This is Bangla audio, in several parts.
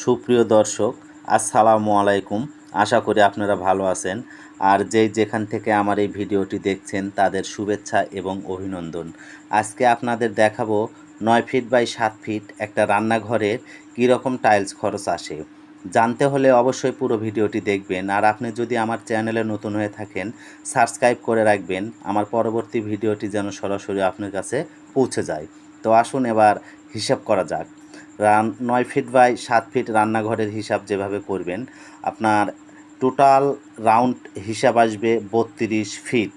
সুপ্রিয় দর্শক, আসসালামু আলাইকুম। আশা করি আপনারা ভালো আছেন। আর যেই যেখান থেকে আমার এই ভিডিওটি দেখছেন, তাদের শুভেচ্ছা এবং অভিনন্দন। আজকে আপনাদের দেখাবো নয় ফিট বাই সাত ফিট একটা রান্নাঘরের কীরকম টাইলস খরচ আসে। জানতে হলে অবশ্যই পুরো ভিডিওটি দেখবেন। আর আপনি যদি আমার চ্যানেলে নতুন হয়ে থাকেন, সাবস্ক্রাইব করে রাখবেন। আমার পরবর্তী ভিডিওটি যেন সরাসরি আপনার কাছে পৌঁছে যায়। তো আসুন এবার হিসাব করা যাক। রান, নয় ফিট বাই সাত ফিট রান্নাঘরের হিসাব যেভাবে করবেন, আপনার টোটাল রাউন্ড হিসাব আসবে বত্রিশ ফিট।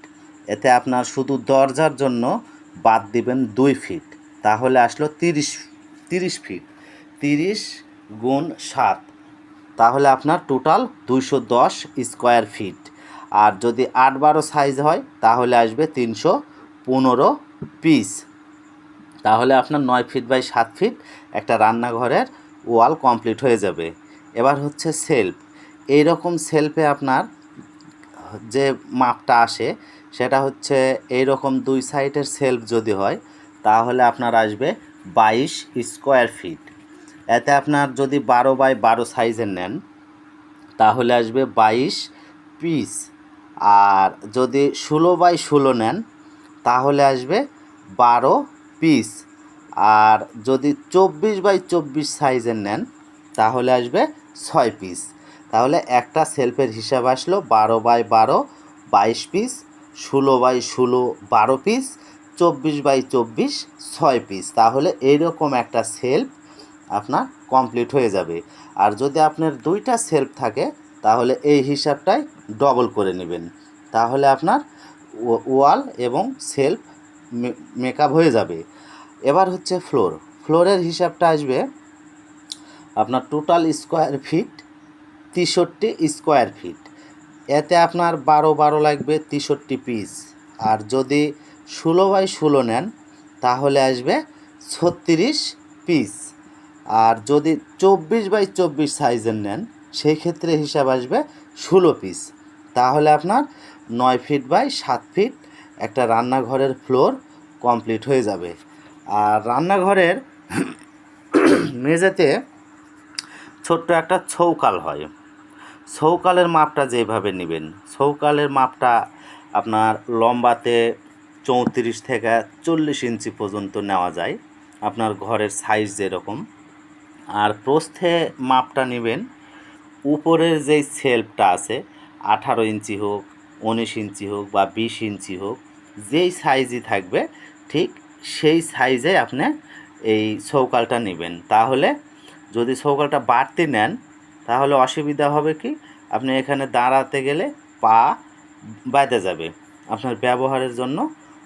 এতে আপনার শুধু দরজার জন্য বাদ দিবেন দুই ফিট। তাহলে আসলো তিরিশ তিরিশ ফিট। তিরিশ গুণ সাত, তাহলে আপনার টোটাল দুইশো দশ স্কোয়ার ফিট। আর যদি আট বারো সাইজ হয়, তাহলে আসবে তিনশো পনেরো পিস। তাহলে আপনার নয় ফিট বাই সাত ফিট একটা রান্নাঘরের ওয়াল কমপ্লিট হয়ে যাবে। এবার হচ্ছে সেলফ। এই রকম সেলফে আপনার যে মাপটা আসে, সেটা হচ্ছে এই রকম দুই সাইডের সেলফ যদি হয়, তাহলে আপনার আসবে বাইশ স্কোয়ার ফিট। এতে আপনার যদি বারো বাই বারো সাইজের নেন, তাহলে আসবে বাইশ পিস। আর যদি ষোলো বাই ষোলো নেন, তাহলে আসবে বারো পিস আর যদি চব্বিশ বাই চব্বিশ সাইজের নেন, তাহলে আসবে ছয় পিস তাহলে একটা সেলফের হিসাব আসলো বারো বাই বারো, বাইশ পিস ষোলো বাই ষোলো, বারো পিস চব্বিশ বাই চব্বিশ, ছয় পিস তাহলে এইরকম একটা সেলফ আপনার কমপ্লিট হয়ে যাবে। আর যদি আপনার দুইটা সেলফ থাকে, তাহলে এই হিসাবটাই ডবল করে নেবেন। তাহলে আপনার ওয়াল এবং সেলফ মেকআপ হয়ে যাবে। এবার হচ্ছে ফ্লোর ফ্লোরের হিসাবটা আসবে আপনার টোটাল স্কোয়ার ফিট তেষট্টি স্কোয়ার ফিট এতে আপনার বারো বারো লাগবে তেষট্টি পিস আর যদি ষোলো বাই ষোলো নেন, তাহলে আসবে ছত্রিশ পিস আর যদি চব্বিশ বাই চব্বিশ সাইজের নেন সেই ক্ষেত্রে হিসাব আসবে ষোলো পিস তাহলে আপনার নয় ফিট বাই সাত ফিট একটা রান্নাঘরের ফ্লোর কমপ্লিট হয়ে যাবে। আর রান্নাঘরের মেঝেতে ছোট্ট একটা ছৌকাল হয়। ছৌকালের মাপটা যেভাবে নেবেন, ছৌকালের মাপটা আপনার লম্বাতে চৌত্রিশ থেকে চল্লিশ ইঞ্চি পর্যন্ত নেওয়া যায়, আপনার ঘরের সাইজ যেরকম। আর প্রস্থে মাপটা নেবেন, উপরের যেই সেলফটা আছে, আঠারো ইঞ্চি হোক, উনিশ ইঞ্চি হোক বা বিশ ইঞ্চি হোক যেই সাইজই থাকবে, ঠিক সেই সাইজে আপনি এই সৌকালটা নেবেন। তাহলে যদি সৌকালটা বাড়তি নেন, তাহলে অসুবিধা হবে কি? আপনি এখানে দাঁড়াতে গেলে পা বাইতে যাবে। আপনার ব্যবহারের জন্য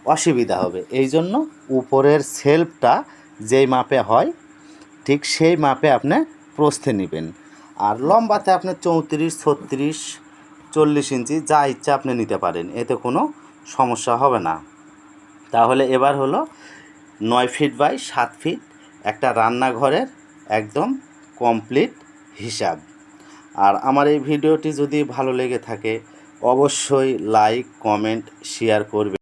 অসুবিধা হবে। এই জন্য উপরের সেলফটা যেই মাপে হয়, ঠিক সেই মাপে আপনি প্রস্থে নেবেন। আর লম্বাতে আপনি চৌত্রিশ, ছত্রিশ, চল্লিশ ইঞ্চি যা ইচ্ছা আপনি নিতে পারেন। এতে কোনো সমস্যা হবে না। তাহলে এবার হলো নয় ফিট বাই সাত ফিট একটা রান্নাঘরের একদম কমপ্লিট হিসাব। আর আমার এই ভিডিওটি যদি ভালো লেগে থাকে, অবশ্যই লাইক, কমেন্ট, শেয়ার করবে।